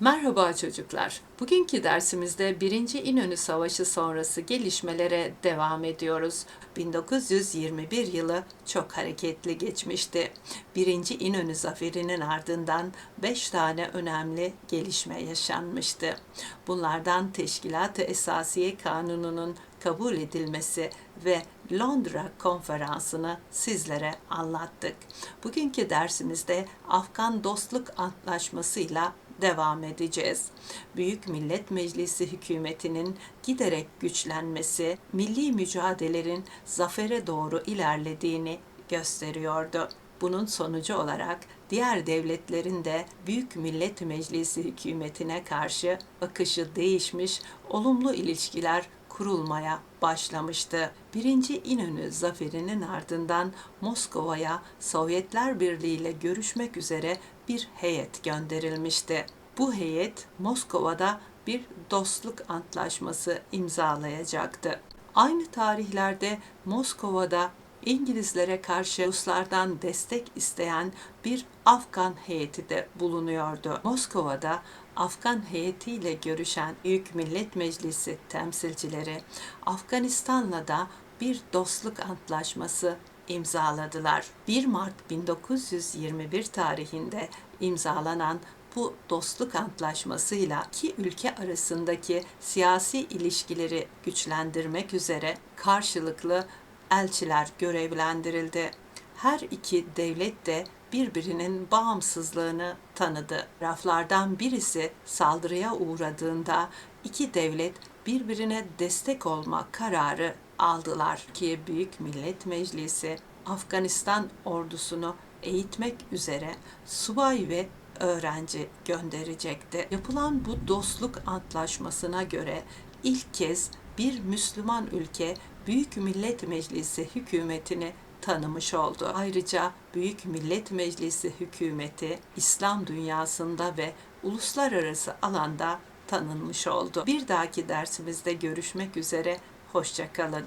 Merhaba çocuklar. Bugünkü dersimizde 1. İnönü Savaşı sonrası gelişmelere devam ediyoruz. 1921 yılı çok hareketli geçmişti. 1. İnönü Zaferi'nin ardından 5 tane önemli gelişme yaşanmıştı. Bunlardan Teşkilat-ı Esasiye Kanunu'nun kabul edilmesi ve Londra konferansını sizlere anlattık. Bugünkü dersimizde Afgan Dostluk Antlaşması'yla devam edeceğiz. Büyük Millet Meclisi hükümetinin giderek güçlenmesi, milli mücadelelerin zafere doğru ilerlediğini gösteriyordu. Bunun sonucu olarak diğer devletlerin de Büyük Millet Meclisi hükümetine karşı akışı değişmiş, olumlu ilişkiler kurulmaya başlamıştı. Birinci İnönü zaferinin ardından Moskova'ya Sovyetler Birliği ile görüşmek üzere bir heyet gönderilmişti. Bu heyet Moskova'da bir dostluk antlaşması imzalayacaktı. Aynı tarihlerde Moskova'da İngilizlere karşı Ruslardan destek isteyen bir Afgan heyeti de bulunuyordu. Moskova'da Afgan heyetiyle görüşen Büyük Millet Meclisi temsilcileri Afganistan'la da bir dostluk antlaşması imzaladılar. 1 Mart 1921 tarihinde imzalanan bu dostluk antlaşmasıyla iki ülke arasındaki siyasi ilişkileri güçlendirmek üzere karşılıklı elçiler görevlendirildi. Her iki devlet de birbirinin bağımsızlığını tanıdı. Raflardan birisi saldırıya uğradığında iki devlet birbirine destek olma kararı aldılar ki Büyük Millet Meclisi Afganistan ordusunu eğitmek üzere subay ve öğrenci gönderecekti. Yapılan bu dostluk antlaşmasına göre ilk kez bir Müslüman ülke Büyük Millet Meclisi hükümetini tanımış oldu. Ayrıca Büyük Millet Meclisi hükümeti İslam dünyasında ve uluslararası alanda tanınmış oldu. Bir dahaki dersimizde görüşmek üzere, hoşçakalın.